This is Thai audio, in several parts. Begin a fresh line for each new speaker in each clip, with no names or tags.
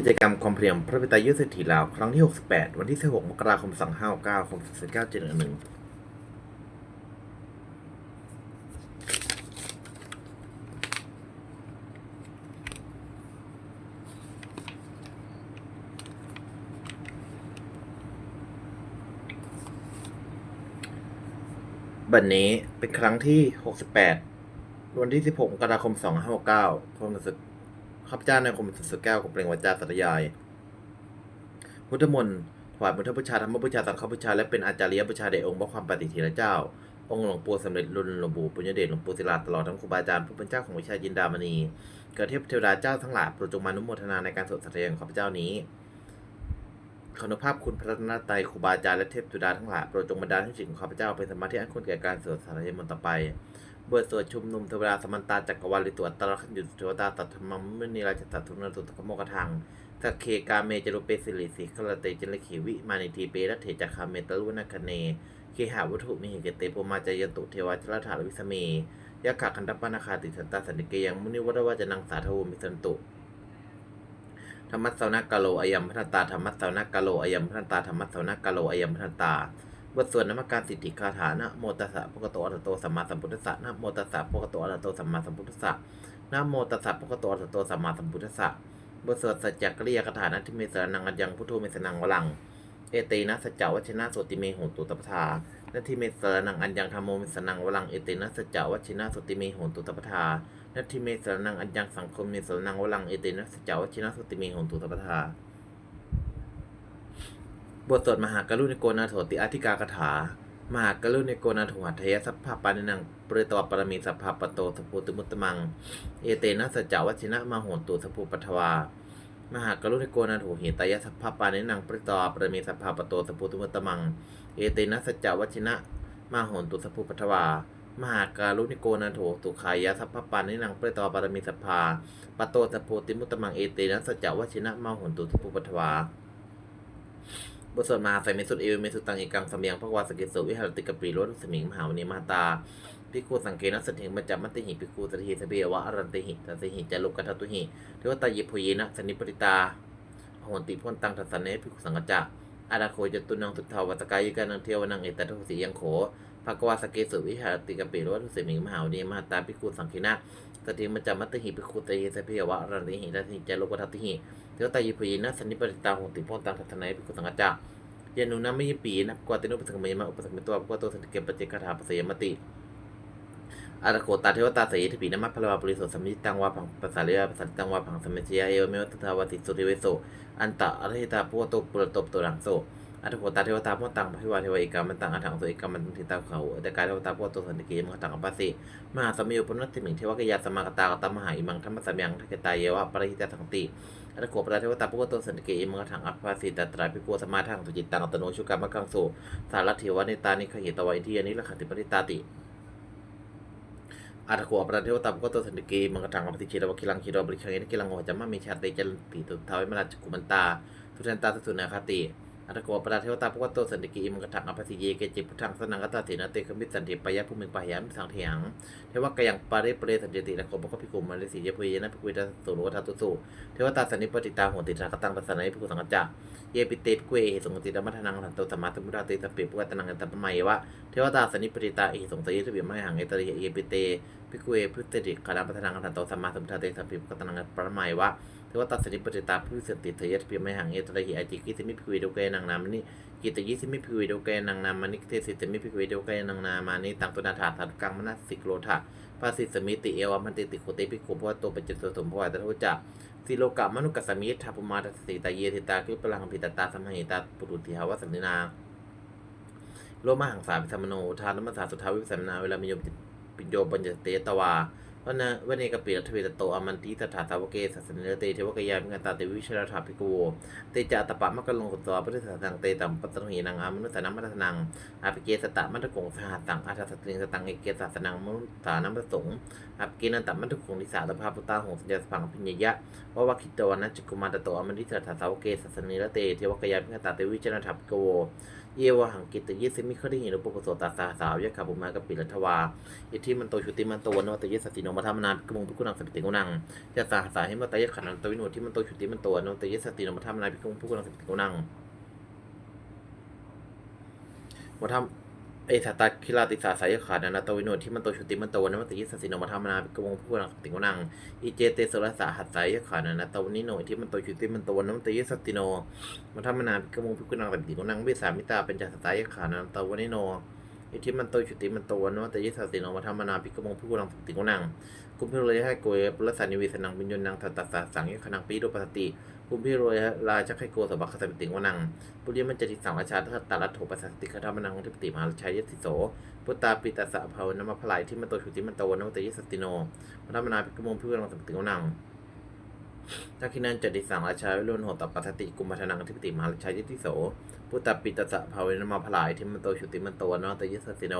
กิจกรรมความเพียรพระพิตายุทธเศรษฐีลาวครั้งที่ 68 วันที่ 16 มกราคม 2569คม4971บัดนนี้เป็นครั้งที่ 68 วันที่ 16 มกราคม 2569คมศึก ข้าพเจ้าในคมศึกสแก้วกับเปล่งวาจาสัตยาย พุทธมนต์ถวายพุทธบูชาธรรมบูชาสังฆบูชาและเป็นอาจาริยบูชาแด่องค์พระความปฏิทระเจ้า องค์หลวงปู่สำเร็จรุ่นหลวงปู่ปุญญเดชหลวงปู่ศิลาตลอดทั้งครูบาอาจารย์ผู้เป็นเจ้าของวิชาจินดามณีเกิดเทพเทวดาเจ้าทั้งหลายโปรดจงมานุโมทนาในการสวดสัตยายของข้าพเจ้านี้ขออนุภาพคุณพระรัตนตรัยครูบาอาจารย์และเทพธิดาทั้งหลายโปรดจงบันดาลให้จิตของข้าพเจ้าเป็นสมาธิอันควรแก่การสวดสารยมนต์ต่อไป บทสวดชุมนุมเทวดาสมันตาจักรวาลิตัวตระขันยุเทวดาตัตถมัมมุนีราชตัตถุนตุตขโมกทังสักเคกาเมจรุเปสิริสิขลเตจิลขีวิมานิทีเปรัตเถจักคาเมตลุนาคเนเคหาวัตถุมิหิเกเตปมาจายันตุเทวาจรถาวิสเมยะขะคันตปนาคาติสันตาสันติเกยังมุนิวรวาจนังสาธวมิสันตุธรรมัสสวนกาโลอายัมพันตาธรรมัสสวนกาโลอายัมพันตาธรรมัสสวนกาโลอายัมพันตา บทสวดนมัการสิทธิคาถานะโมตัสสะภะคะโตอะระหะโตสัมมาสัมพุทธัสสะนะโมตัสสะภะคะโตอะระหะโตสัมมาสัมพุทธัสสะนะโมตัสสะภะคะโตอะระหะโตสัมมาสัมพุทธัสสะบทสวดสัจจกริยคาถานะที่เมสรนังอัญญังพุทโธเมสนังวลัง เอเตนะสัจจวัชนะโสติเมโหตุตปทานาทิเมสรนังอัญญังธรรมโมเมสนังวลังเอเตนะสัจจวัชนะโสติเมโหตุตปทานาทิเมสรนังอัญญังสังคมเมสรนังวลังเอเตนะสัจจวัชนะโสติเมโหตุตปทา บทสวดมหากรุณิโกนาโถติอธิกากถา มหากรุณิโกนาโถหัตถยสัพพะปานินังเปรตวปรมีสัพพะปโตสพพุตุมุตตมัง เอเตนะสัจจวัชินะมาโหตุสพพุปัทวามหากรุณิโกนาโถเหตายสัพพะปานินังเปรตวปรมีสัพพะปโตสพพุตุมุตตมังเอเตนะสัจจวัชินะมาโหตุสพพุปัทวามหาการุณิโกนาโถตุขายะสัพพะปานินังเปรตวปรมีสัพพะปโตสพพุติมุตตมังเอเตนะสัจจวัชินะมาโหนตุสพพุปัทวา บทสวดมหาไฟเมสุดเอวเมสุตังเอกังสมียงพระวาสเกโสวิหารติกปรีโรสสมิงมหาวณีมาตาพิคูสังเกนัสเถงมัจจมัตติหิพิคูสติหิสเบียวะอรันติหิตัสสิหิจารุกัตตุหิเทวตายิโพเยนะสนิปริตาโหนติพ้นตังทัสเนพิคูสังกจจะอาราโคจตุนังสุทธาวัตกายิกานังเทวนังเอตตุสียังโขภควาสเกโสวิหารติกปรีโรสสมิงมหาวณีมาตาพิคูสังเกนะสติมัจจมัตติหิพิคูสติหิสเบียวะอรันติหิตัสสิหิจารุกัตตุหิ เทวตายิโพเยนะสนิปริตาหงติพงตังทัสสเนพิคูสังกจจะยานุนะไม่ยปีนะกวาตินุปสังมยมะอุปสังมตัวกวาโตสันติเกปเจกถาปเสยมติอารโกตาเทวตาเสยทปีนะมัพพลวาปริโสสัมมิตังวาผังภาษาเรียภาษาตังวาผังสมัชยาเอวเมวตถาวาติสุติเวโสอันตะอรหิตาพุทโตปุรโตตัวหลังโส อัตโกตาเทวตาพุทตังพิวาเทวเอกามันตังอัถังโสเอกามันทิตาเขาแต่กายเทวตาพุทโตสันติเกมตังอปัสสิมหาสมิโยปนัตติมิงเทวกยาสมากตากตมหาอิมังธรรมสัมยังทักตายเยวะปริหิตาสังติอัตโกปราเทวตาพุทโตสันติกิมังถังอัปปาสิตตราภิโกสมาทังสุจิตตังตโนชุกรรมกังโสสารเทวนิตานิขหิตวายทียนิลขันติปริตาติอัตโกปราเทวตาพุทโตสันติกิมังถังอัปติเชตวะคิลังคิโรบริคังเอนิกิลังโหจัมมะมิชาเตจันติตุทาวิมราชกุมันตาทุทันตาสุนาคติ อัตโกปราเทวตาพุทโตสันติกอิมังกถังอัปปสิเยเกจิพุทธังสนังกตาตินาเตคมิสันติปยะภูมิปะยามสังเถียงเทวกายังปาริเปรสันติและขบก็พิคุมาริสีเยปุยนะพิคุยตาสุโรทัตุสุเทวตาสันนิปติตาโหติตากตังปัสสนัยภิกุสังกัจจะเยปิเตปกุเอหิสงติตมัทนังทันโตสมาสัมพุทาเตสเปปุกตนังกันตัปมัยวะเทวตาสันนิปติตาเอหิสงสยิทบิมะหังเอตริเยปิเตภิกุเอพุทธิกาลปัทนังทันโตสมาสัมพุทาเตสเปปุกตนังกันปมัยวะ เทวตาสันนิปติตาพิสติเทยทบิมะหังเอตริเอจิกิสมิภิกขุเดเกนังนามิกิตยิสมิภิกขุเดเกนังนามานิเทสิสมิภิกขุเดเกนังนามานิตังตุนาถาสัตกังมนัสสิกโลทะภาสิสมิติเอวมันติติโคเตภิกขุพวะโตปัจจตุสมภวะตะโทจะสิโลกะมนุกัสสมิทัพมาทัสสิตาเยติตาคิปลังพิตตาสัมหิตาปุรุติหาวสันตินาโลมาหังสาพิสัมมโนทานมัสสาสุทาวิสัมนาเวลามีโยมปิโยปัญจเตตวา วันนะวันนี้กปิรทเวตโตอมันติสถาสาวเกสัสเนเตเทวกยามิกันตาเตวิชราถาภิกโวเตจาตปะมะกะลงกุตวปริสัตังเตตัมปัตตหีนังอามนุสานัมมัตนังอาภิเกสตะมัตตกงสหัสตังอาทัสตริงสตังเอเกสัสนังมนุสานัมประสงฆ์อาภิเกนันตมัตตกงทิสาตภาพุตตาหงสัญญาสังพิญญะวาวคิตวานะจุกุมารตโตอมันทิสถาสาวเกสัสนิระเตเทวกยาพิฆตาเตวิจนะทัพโก เยวหังกิตยิสิมิคดิหินุปปโสตาสาสาวยะขาบุมากะปิรัทวาอิทิมันโตชุติมันโตวนวัตยิสติโนมัทามนากมุงพิกุนังสปิติกุนังยะสาสาหิมตยะขันนันตวิโนที่มันโตชุติมันโตวนวัตยิสติโนมัทามนาพิกุงพิกุนังสปิติกุนังวัทาม เอสตาคิลาติสาสายขานานาตวิโนที่มันโตชุติมันโตวนวัตยิสติโนมัทามนาพิกุงพิกุนังสปิติกุนังอิเจเตสรสาหัสสายขานานาตวนิโนที่มันโตชุติมันโตวนวัตยิสติโนมัทามนาพิกมงพิกุนังสติกุนังวิสามิตาเป็นจัสายขานันตวันนิโนอิทิมันโตชุติมันโตวันโนตยิสสติโนมัทามนาพิกมงพิกุนังสติกุนังกุมพิโรยให้โกยปรสานิวิสนังวิญญนังทัตตสาสังยขนังปีโดปสติ กุมพิโรยลาชักให้โกสบักขสปิติงวนังปุริมันจติสังอาชาทัตตาลัตโถปัสสติคธรรมนังทิปติมหาชัยยติโสพุตตาปิตาสะภาวนมพลายที่มันโตชุติมันโตนวตยิสสติโนมัทามนาพิกมุงพิกุนังสปิติงวนังทักขินันจติสังราชาวิรุณโหตปัสสติกุมพัฒนังทิปติมหาราชายติโส พุตตปิตสะภาเวนมาพลายทิมันโตชุติมันโตนอตยิสสิโน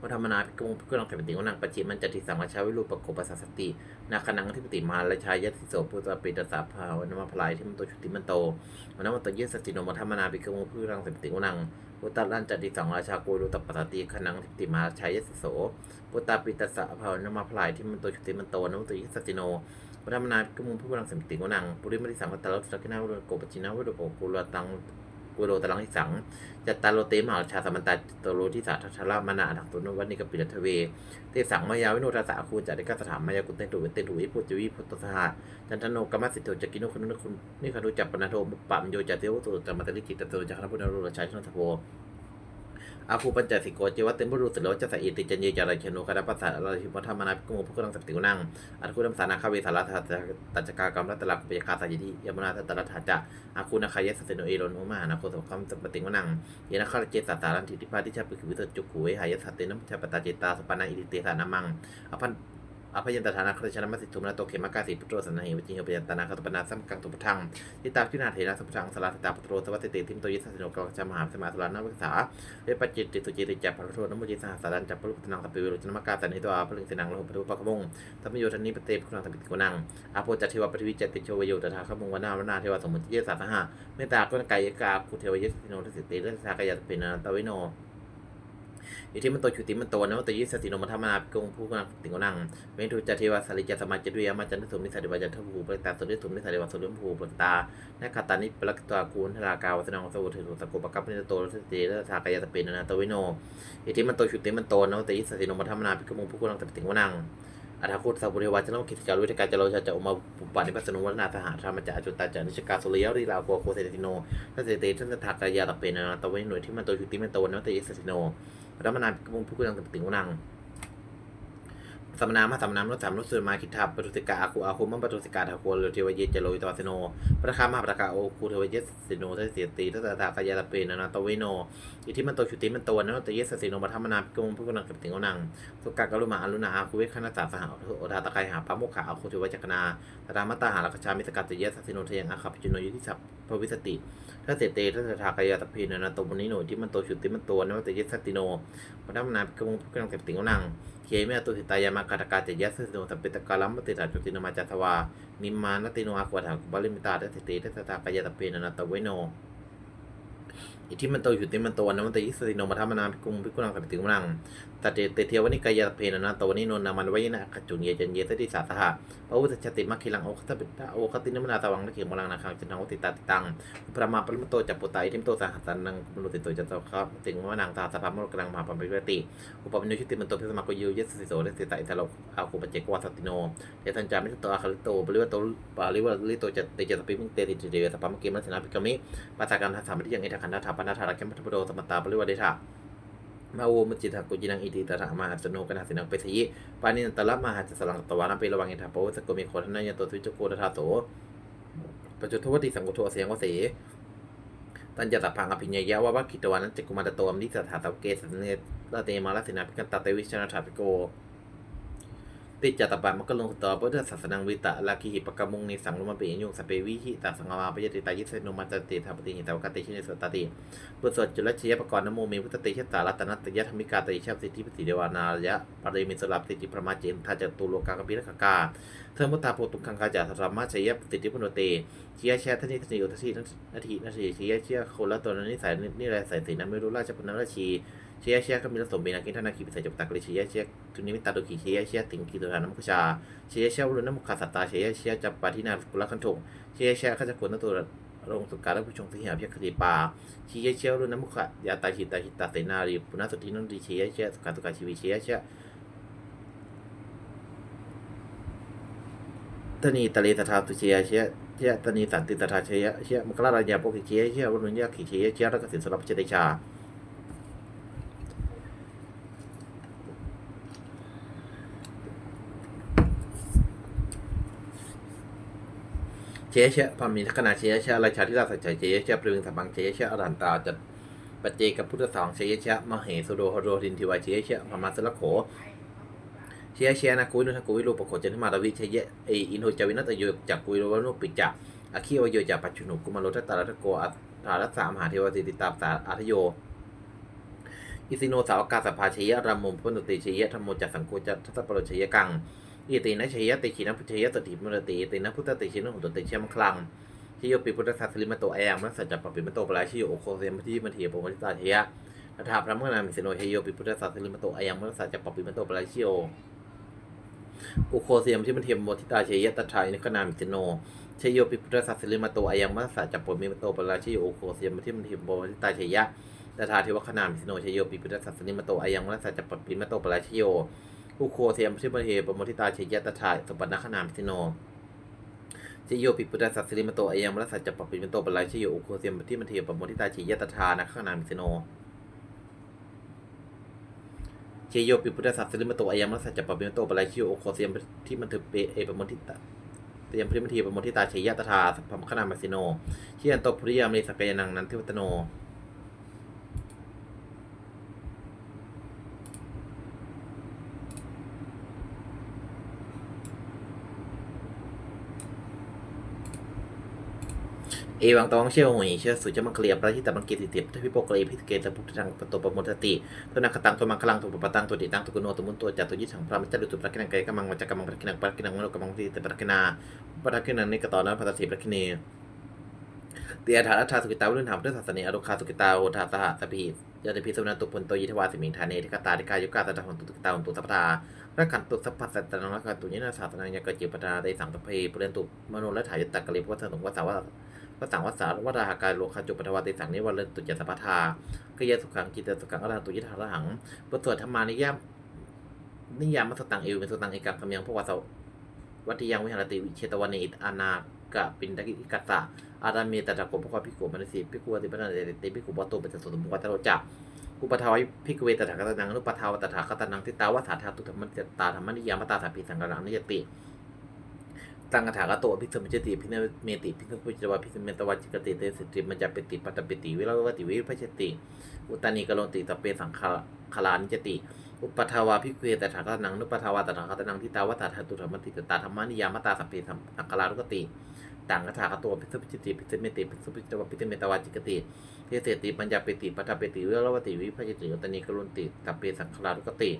วัฒมนาพิกุงพิกุลังเถปติวนังปจิมันจติสังราชาวิรุปโกปัสสตินาคนังทิปติมาราชายัติโสพุตตปิตสะภาเวนมาพลายทิมันโตชุติมันโตวันนั้นมันโตยิสสิโนวัฒมนาพิกุงพิกุลังเถปติวนังพุตตลันจติสังราชาโกรุตปัสสติขนังทิปติมาชายัติโสพุตตปิตสะภาเวนมาพลายทิมันโตชุติมันโตนอตยิสสิโนพระธมนาพิกุงผู้กำลังเสมติวนังปุริมริสังวัตตะลัสกินาวุโกปจินาวุโกกุลตัง กุโรตลังที่สังจัตตาโลเตมหาชาสมันตาตโลที่สาทัชรามนาอักตุนวันนิกปิรทเวเตสังมายาวิโนทสาคูจัติกาสถามมายากุเตตุเวเตตุวิพุจวิพุตสหะจันทโนกรรมสิทโตจักินุคุนุคุณนี่คารุจัปปนาโทปปัมโยจัตเทวตุจัมมัตติกิตตโตจักรพุทธโรรชัยชนทโภ อาคูปัญจสิโกเจวัตเต็มบุรุษสิโลจะสอิติจันเยจารชนุคดาปัสสะราชิพัฒมานาภิกมุภุกลังสัตติกุนังอัตคุนัมสานาคาเวสารัตตัจกากรรมรัตลักปยคาสายิธิยมนาทัตรัฐาจะอาคูนาคายสเสโนเอโรนุมานาโคสคัมสัปติวนังเยนาคาเจสสารันติทิพาทิชาปิคุวิตจุกุเวหายสัตเตนัมชาปตาเจตาสปานาอิติเตสานามังอภัน อภัยันตฐานาครชนมัสิทุมนาโตเขมกาสีพุทโธสันนิวิจิงอภัยันตนาคตปนาสัมกังตุปทังทิตาพินาเถระสัมปชังสลาสตาปโตรสวัสติทิมโตยิสัสโนกรจามหาสมาสลานวิสาเวปจิตติสุจิติจัปพระโทนมุจิสหสารันจัปปรุปตนังตปิวิรุจนมกาสันนิตัวพลึงสินังโลภะทุปะขมงธรรมโยธนิปเตปคุณังตปิติกุนังอาโพจัตเทวปฏิวิจติโชวโยตถาขมงวนาวนนาเทวสมุติเยสัสหะเมตตากุณกายกาคุเทวยสิโนทสิติเรสากายตปินาตวิโน อิทิมันโตชุติมันโตนะมันโตยิสติโนมัทมานาภิกงผู้กนังติงกนังเมตุจัตเทวาสาริจัสมาจดุยามาจันทสุมิสัติวาจันทภูปริตาสุริสุมิสัติวาสุริมภูปริตานาคาตานิปลักตากูลทรากาวัสนังสวุฒิสุตะโกปกัปนิโตรสติเรสากายตปินาตวิโนอิทิมันโตชุติมันโตนะมันโตยิสติโนมัทมานาภิกงผู้กนังติงกนังอัฏฐคุตสัพพุเทวาชนกิจการวิทยการจโรชาจะอุมาปุปปานิปัสนุวัฒนาสหธรรมจาจุตตาจานิชกาสุริยริลาโกโคเซติโนทัสเสเตทัสถากายาตเปนนาตะเวหน่วยที่มันโตชุติมันโตนะมันโตยิสติโน รัมนาภิกงผู้กนังติงกนัง สัมนามาสัมนามนุสามนุสุมาคิทาปตุสิกาอาคูอาคูมัมปตุสิกาทาคเรเทวเยจโลยตวาสโนพระคามาปรากาโอคูเทวเยสิโนทัสเสตีทัสตากายาตะเปนนาตเวโนอิทิมันโตชุติมันโตนันตเยสสิโนมัทมนาภิกงผู้กนังกับติงกนังสุกากรุมาอรุณาอาคุเวคณาสาสหโอทาตะไคหาพระโมขาอาคุเทวจักนาตรามตาหาลักชามิสกัตเยสสิโนเทยังอาคาปิจุโนยุทิสัพพวิสติถ้าเสเตถ้าสถากายาตพีนนาตมนิโนอิที่มันโตชุติมันโตนะมันเยสัตติโนพัฒนาภิกงผู้กนังกับติงกนัง เคเมตุหิตายามากาตกาเจยัสสิโนสัพเปตกาลัมปติตาจุตินมาจัตวานิมมานติโนอาควาถาบาลิมิตาเดสติเดสตาปยาตเปนนาโตเวโน อิทิมันโตอยู่ติมันโตนะมันตยิสติโนมาทามานาภิกุงภิกุนังสัติกุนังตัดเตเตเทวนิกายาเพนนะตวนิโนนามันไว้นะขจุนเยจันเยสติสาสหะพระพุทธชติมัคคิลังโอคตปิตาโอคตินมนาตวังนักเขียมลังนาคังจันทงติตาติตังพระมาปรมโตจัปปุตตาอิทิมโตสหัสันนังมนุติโตจัตตครับติงวานางตาสภาพมรกลังมหาปัมปิเวติอุปปัญญชุติมันโตพิสมาโกยิวเยสสิโสเดสิตาอิทะโลอาคูปเจกวาสติโนเดทันจามิตโตอาคาลิโตบริวโตปาลิวลิโตจัตเตจัตปิมิเตติเดสปาพมเกมัสนาภิกามิปัสสาการทัสสามิยังเอทคันธาปนาธารักเกมัตโตสมตาบริวเดชามาโวมจิตากุจินังอิติตระมาหัสโนกนาสินังเปสิปานินตละมาหัสสลังตวานัมเประวังอินทาโปสกมิโคทนายโตทุจโกตถาโตปัจจุทวติสังกุโทเสียงวเสตัญญาตพังอภิญญยะวะวะกิตวานันจิกุมาตโตมนิสถาตเกสเนตเตมาลสินาภิกันตเตวิชนาถาภิโก ติจตปะมะกะลงตอพุทธศาสนังวิตะลาคิหิปกมุงในสังลมะเปยยุงสเปวิหิตาสังวาปยติตายิสนุมัตติทัปติหิตาวกติชินิสตติบุตรสดจุลชยปกรณ์นโมเมพุทธติชตารัตนัตยธรรมิกาติชาสิทธิปติเดวานายะปริมิสลับติจิพระมาเจนทาจตุโลกากปิรกกาเทอมุตตาโพตุคังคาจาธรรมะชยปติจิพุโนเตเชียแชทนิทนิโยททีนาทีนาทีเชียเชียโคละตัวนิสัยนี่ไรสายสีนั้นไม่รู้ราชพนันราชี เชียเชียก็มีรสมบีนาคินทนาคีปิสัยจับตักริเชียเชียทุนิมิตาดุขีเชียเชียติงกีตุรานัมคุชาเชียเชียวรุณนมุขสัตตาเชียเชียจับปาทินากุลคันถงเชียเชียขจักรนตัวลงสุการและผู้ชงสิหาเพียคดีปาเชียเชียวรุณนมุขยาตาหิตาหิตาเสนารีปุณสุทินันดีเชียเชียสุขาตุกาชีวิเชียเชียตนีตะเลตถาตุเชียเชียเชียตนีสันติตถาเชียเชียมกลารายาปกิเชียเชียวรุณยาขีเชียเชียรักสินสลับเจติชา เชยเชะพามินขณะเชยเชะราชาธิราชสัจจเชยเชะปรึงสัมบังเชยเชะอรันตาจัดปัจเจกับพุทธสองเชยเชะมเหสุโดหโรดินทิวาเชยเชะพมาสละโขเชยเชะนะกุยนุทกุยรูปโขจันทมาตวิเชยะเออินโทจวินัตโยจากกุยโรวนุปิจักอคิโอโยจากปัจจุนุกุมารโลทัตตารัตโกอารัสสามหาเทวสิติตาสาอัทโยอิสิโนสาวกาสภาเชยะรามมพนุติเชยะธรรมโมจัสสังโกจัตทัสสะปโรเชยะกัง อิตินะเชยยะติชินะพุทธยะสติมุรติอิตินะพุทธติชินะหุตติเชยมคลังชิโยปิพุทธศาสลิมโตแองมัสสัจจปปิมโตปลาชิโยโอโคเซมพิมันเทียปมติตาเชยะตถาพระมนามิสโนเชยโยปิพุทธศาสลิมโตแองมัสสัจจปปิมโตปลาชิโยอุโคเซียมที่มันเทียมโมทิตาเชยะตถาอินขนามิสโนเชยโยปิพุทธศาสลิมโตอายังมัสสัจจปปิมโตปลาชิโยโอโคเซียมที่มันเทียมโมทิตาเชยะตถาเทวคณามิสโนเชยโยปิพุทธศาสลิมโตอายังมัสสัจจปปิมโตปลาชิโย ผู้โคเทียมชิบะเทปมทิตาเชยตถาสปันนคณามสิโนชิโยปิปุตตสัสสิริมโตอายังมรสัจจปปิมโตปลายชิโยอุโคเทียมที่มันเทียปมทิตาเชยตถานะขณามสิโนเชโยปิปุตตสัสสิริมโตอายังมรสัจจปปิมโตปลายชิโยอุโคเทียมที่มันถือเปเอปมทิตาเตรียมพริมทีปมทิตาเชยตถาสัพพมขณามสิโนเชียนโตภริยามนิสกยนังนันทิวัตโน เอวังตองเชี่ยวหวยเชื่อสุจมังเคลียประทิตมังกิติเตียบทพิโปกรีพิเกตะพุทธังปโตปมุตติตัวนักตังตัวมังคลังตัวปตังตัวติตังตัวกุโนตัวมุนตัวจัตุยิสังพระมัจจดุตุปรักินังไกกัมังวัจกมังปรักินังปรักินังมโนกมังติเตปรักินาปรักินังนิกตอนั้นพัตติปรักินีเตียถารัฐาสุกิตาวุฒิธรรมพุทธศาสนาอรุคาสุกิตาโหทาสหสพียาติพิสุนันตุปุนโตยิทวาสิมิงธาเนทิกตาทิกายุกาตตะหนตุติตาหุนตุสัพพาระขันตุสัพพัสสะตนังรักตุยินาศาสนาญกจิปตาเตสังตเพเปุเรนตุมโนและถ่ายตักกะลิพุทธสงฆ์วัสสาวะ พระสังวัสสารวัฏหากายโลคาจุปทวาติสังนิวันเลตุจตปทากยสุขังจิตสุขังอรังตุยิทารหังบทสวดธรรมานิยามนิยามมัสตังเอวเมสตังเอกักกำยังพระวาสวัติยังวิหารติวิเชตวันเนอิตอานากะปินตะกิกัสสะอารามีตตะโกภควพิโกมนสิพิโกวติปนันเดติพิโกบโตเปตสุตมุวัตโรจักอุปทาวพิกเวตถาคตนังอนุปทาวตถาคตนังทิตาวสาธาตุธรรมจตาธรรมนิยามตาสัพพิสังกังนิยติ ตังคาถากโตพิสมิจติพิเนเมติพิสมุจวาพิสเมตวัจิกติเตสิติมันจะเปติปัตตปิติวิราวติวิพัชติ อุตานีกโลติตเปสังคาคลานิจติ อุปทาวาพิเวตถาคตนังนุปทาวาตถาคตนังทิตาวัตถาตุธรรมติตาธรรมานิยามตาสัพเพสังคลารุกติต่างคาถากโตพิสมิจติพิสเมติพิสมุจวาพิสเมตวาจิกติเทเสติปัญญาปิติปัตตปิติวิราวติวิพัชติอุตานีกโลติตเปสังคลารุกติ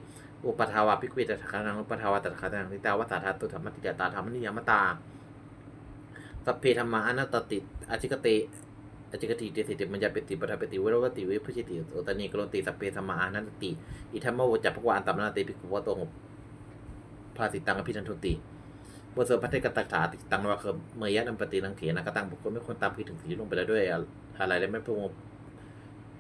อุปทาวาพิเวตถาคตนังนุปทาวาตถาคตนังทิตาวัตถาตุธรรมติตาธรรมนิยามตาสัพเพธรรมาอนัตติอจิกติอจิกติเดสิติมัญญาปิติปทาปิติเวรวติเวพุชิติโอตานีกโลติสัพเพธรรมาอนัตติอิธรรมโวจัพพวาอันตมนาติภิกขุวะโตงภาสิตังอภิทันทุติบทสวดพัทเทกตักถาติตังนวะเคมเมยะนัมปตินังเถนะกตังบุคคลไม่ควรตามคิดถึงสิ่งลงไปแล้วด้วยอะไรและไม่พง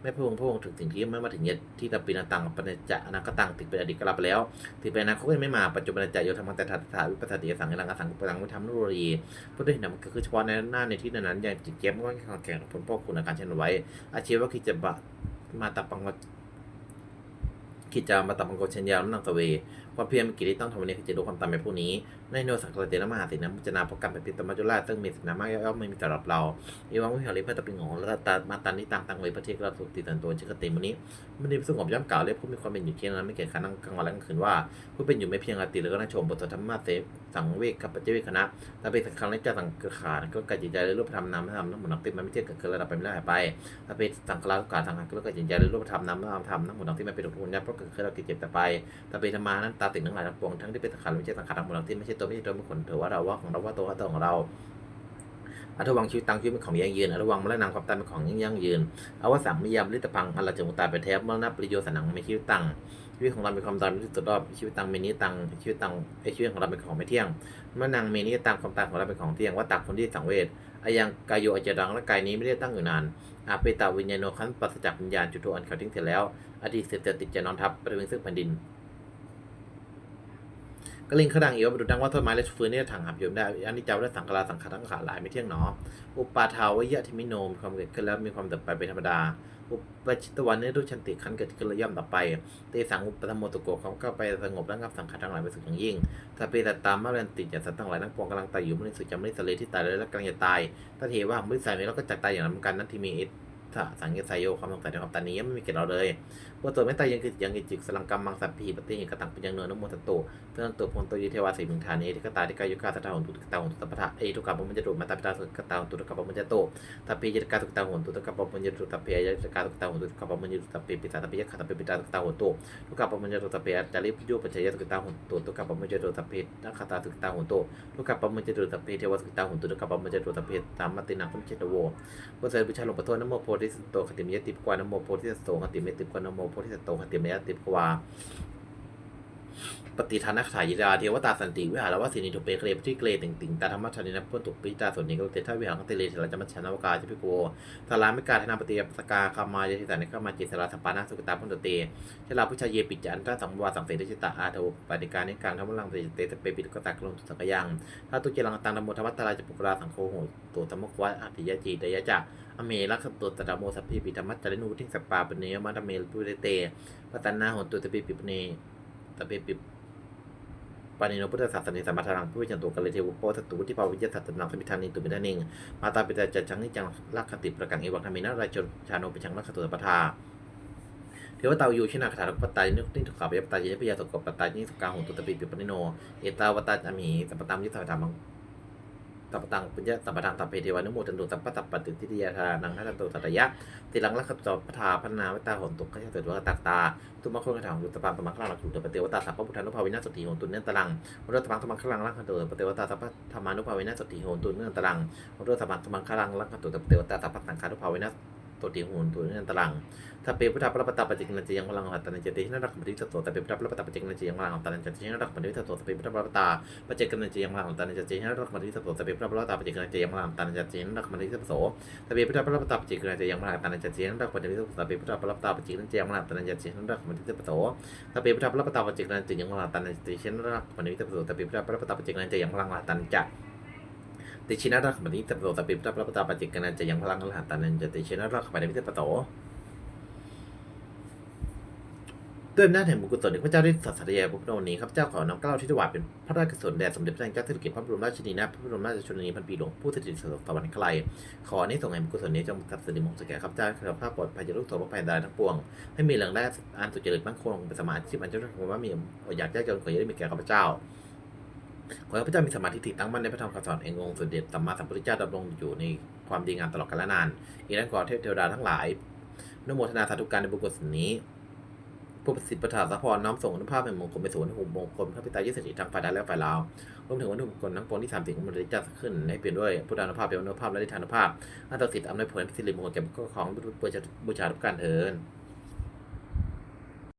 ไม่พวงพวงถึงสิ่งที่ไม่มาถึงเยที่ตปินาตังปัญจะอนาคตังติดเป็นอดีตกลับไปแล้วติดเป็นอนาคตก็ยังไม่มาปัจจุบันจะโยธรรมแต่ถาถาวิปัสสติสังกังสังกุปตังวิธรรมนุโรีพุทธเห็นนมันก็คือเฉพาะในหน้าในที่นั้นอย่างจิตเก็บก็แข่งผลพ่อคุณอาการเช่นไว้ อาชีวะคิจจะบะมาตับปังวคิจจามาตับปังโกเชนยาวนังตะเว ความเพียรมีกิจที่ต้องทำวันนี้คือจะดูความตามไปผู้นี้ในโนสังกรเจนมหาสินะมุจนาพกรรมเป็นปิตมจุราชซึ่งมีสินนามากย่อมไม่มีสำหรับเราเอวังวิหาริเพื่อตะปิงของแล้วตามาตันนิตังตังเวพระเทกเราสุติตันตัวจิกติมุนี้มันนี้สงบย่อมกล่าวเรียกผู้มีความเป็นอยู่เที่ยงนั้นไม่เกี่ยงขันนั่งกลางวันและกลางคืนว่าผู้เป็นอยู่ไม่เพียงอาติหรือก็นั่งชมบทธรรมะเสสังเวกกับปัจเจเวคณะถ้าเป็นสังฆังและเจ้าสังกขาดก็กายจิตใจหรือรูปธรรมนามธรรมทั้งหมดนักติดมันไม่เที่ยงเกิดขึ้นระดับไปไม่ได้หายไปถ้าเป็นสังฆาทุกขาสังขารก็กายจิตใจหรือรูปธรรมนามธรรมทั้งหมดนักที่ไม่เป็นทุกข์ยับเพราะเกิดขึ้นเราเกิจเจ็บแต่ไปถ้าเป็นธรรมานั้นตาติดทั้งหลายทั้งปวงทั้งที่เป็นสังขารไม่ใช่สังขารทั้งหมดที่ไม่ใช่ตัวไม่ใช่ตัวไม่ขนถือว่าเราว่าของเราว่าตัวว่าตัวของเราอัตวังชีวิตตังชีวิตเป็นของยั่งยืนอัตวังมรณะความตายเป็นของยั่งยืนอวสังมิยามลิตพังอัลลจมุตายไปแทบมรณะปริโยชน์สนังไม่ชีวิตตังชีวิตของเราเป็นความตายเป็นที่สุดรอบชีวิตตังเมนิตังชีวิตตังไอชีวิตของเราเป็นของไม่เที่ยงเมื่อนางเมนิตังความตายของเราเป็นของเที่ยงว่าตักคนที่สังเวชอายังกายโยอาจดังและกายนี้ไม่ได้ตั้งอยู่นานอาเปตาวิญญาโนขันปัสจากวิญญาณจุดโทอันเขาทิ้งเสร็จแล้วอดีตเสร็จติดจะนอนทับประเวงซึ่งแผ่นดิน ก็ลิงขดังอีกว่าดุดังว่าต้นไม้และฟื้นเนี่ยถังหับโยมได้อันนี้เจ้าได้สังขารสังขารทั้งขาหลายไม่เที่ยงหนอ อุปาทาวายะทิมิโนมีความเกิดขึ้นแล้วมีความดับไปเป็นธรรมดา อุปชิตวันเนรุชันติขันเกิดขึ้นแล้วย่อมดับไป เตสังอุปธรรมโมตุโกเขาก็ไปสงบระงับสังขารทั้งหลายไปสุดอย่างยิ่งถ้าเปตตามมาเรนติจากสัตว์ทั้งหลายทั้งปวงกำลังตายอยู่ไม่ได้สุดจำไม่ได้สเลที่ตายเลยและกำลังจะตายถ้าเทว่าไม่ใส่แล้วก็จักตายอย่างนั้นเหมือนกันนั่นที่มีอิทธะสังเกตไซโยความสงสัยในความตานี้ไม่มีเกิดเราเลย วกตัวไม่ตายยังคือยังกิจิกสลังกรรมมังสัพพีปฏิหิกตังเป็นยังเนือนโมตโตเพื่อนตัวพลตัวยุเทวาสีมิงฐานเอทิกตาทิกายุกาสตาหนตุกตาหนตุตปะทะเอทุกขปมัญจตุมาตาปิตาสุกตาหนตุตกปมัญจโตตัพเพยกาตุกตาหนตุตกะปมัญญตุตัพเพยกาตุกตาหนตุตกะปมัญญตุตัพเพปิตาตัพเพยกะตัพเพปิตาตุกตาหนตุตุกะปมัญญตุตัพเพจาริปโยปัจจยตุกตาหนตุตุกะปมัญญตุตัพเพนักขตาตุกตาหนตุตุกะปมัญญตุตัพเพเทวตุกตาหนตุตุกะปมัญญตุตัพเพตามมตินังคุมเจตโวพุทธเจ้าพุทธาลงปะโทนโมโพธิสโตคติมยติปกวานโมโพธิสโตคติมยติปกวานโมโพธิสัตโตคติมยติปกวา ปฏิทานักขายราเทวตาสันติวิหารวสินิทุเปเกรปที่เกรติงติงตาธรรมชานินะพุทธุปิตาสนิกเตทาวิหารเตเลเทระจมัชชาวกาจิพิโกทารามิกาธนาปฏิยปสกาคามายติสานิกามาจิสราสปานาสุกตาพุทธเตชลาพุชาเยปิจันตาสังวาสังเสริจิตาอาโทปฏิการนิการธรรมลังเตเตเปปิตกตักลงตุสกยังถ้าตุเจรังตังธรรมธรรมตาราจปุกราสังโฆโหตัวธรรมควะอภิยจีตยะจักอเมลักตุตตะโมสัพพิปิธรรมจจรินุทิงสปปาปเนยมัตเมลตุเตปตันนาโหตุตปิปิปเน ตปิปิปานิโนพุทธศาสนิสัมมาทารังผู้วิจันตุกัลเลเทวโปสตุที่ภาวิจสัตตนังสมิทานิตุมิทานิงมาตาปิตาจัดชังนิจังลักขติประกังเอวังธรรมินาราชนชาโนปิชังลักขตุปทาเทวตาอยู่ชนะคาถาปตายนึกนิทุขาปยปตายยพยาตกปตายนิสุกาหุตุตปิปิปนิโน เอตาวตาจามีสัมปตามยุทธธรรมัง ตัปตังปุญญสัมปทางตัปเพเทวานุโมทันตุสัมปตัปปติทิฏยาทานังทัตโตสัตยะติลังลักขตปทาพนาวตาหนตุกขยะเตตุวตักตาตุมาคนกระถางยุตตปามตมังคลังหลักจุตปเตวตาสัพพุทธานุภาวินาสติโหนตุเนตรังวรตมังตมังคลังลักขตุปเตวตาสัพพธรรมานุภาวินาสติโหนตุเนตรังวรตมังตมังคลังลักขตุปเตวตาสัพพสังฆานุภาวินา ตติโหนตุเนตรังถ้าเป็นพุทธปรปตาปจิกนันจะยังพลังหัตตันจะติหินารักมติสโตแต่เป็นพุทธปรปตาปจิกนันจะยังพลังหัตตันจะติหินารักมติสโตแต่เป็นพุทธปรปตาปจิกนันจะยังพลังหัตตันจะติหินารักมติสโตแต่เป็นพุทธปรปตาปจิกนันจะยังพลังหัตตันจะติหินารักมติสโตแต่เป็นพุทธปรปตาปจิกนันจะยังพลังหัตตันจะติหินารักมติสโตแต่เป็นพุทธปรปตาปจิกนันจะยังพลังหัตตันจะติหินารักมติสโตถ้าเป็นพุทธปรปตาปจิกนันจะยังพลังหัตตันติชินรักปณิวิตประโสแต่เป็นพุทธปรปตาปจิกนันจะยังพลังหัตตันจ ติชินรักปณิวิตปโสแต่เป็นพุทธปรปตาปจิกนันจะยังพลังตันจะติชินรักปณิวิตประโสด้วยอำนาจแห่งบุญกุศลที่พระเจ้าได้สัตย์สัตยาพระพุทธองค์นี้ข้าพเจ้าขอน้อมเกล้าที่ถวายเป็นพระราชกุศลแด่สมเด็จพระนางเจ้าสิริกิติ์พระบรมราชินีนาถพระบรมราชชนนีพันปีหลวงผู้สถิตสวรรคไกลขอในส่งแห่งบุญกุศลนี้จงกับสิริมงคลแก่ข้าพเจ้าข้าพเจ้าปลอดภัยจากทุกโศกภัยใดทั้งปวง ให้มีแหล่งได้อันสุจริตมั่นคงเป็นสมาธิอันเจ้าของว่ามีอยากแจ้งจนขอให้ได้มีแก่ข้าพเจ้า ขอให้พระเจ้ามีสมาธิติตั้งมั่นในพระธรรมคำสอนเององค์สมเด็จสัมมาสัมพุทธเจ้าดำรงอยู่ในความดีงามตลอดกาลนาน อีกนั้นขอเทพเทวดาทั้งหลายนโมทนาสาธุการในบุญกุศลนี้ผู้ประสิทธิ์ประทาสะพรน้อมส่งอนุภาพเป็นมงคลเป็นส่วนหุ่มมงคลพระพิตายุสถิทั้งฝ่ายใดและฝ่ายลาวรวมถึงวันทุกคนทั้งปวงที่สามสิ่งของมันจะขึ้นให้เปลี่ยนด้วยพุทธานุภาพเป็นอนุภาพและดิธานุภาพอันตรสิทธิ์อำนวยผลสิริมงคลแก่ผู้ของบูชาบูชาทุกการเถิน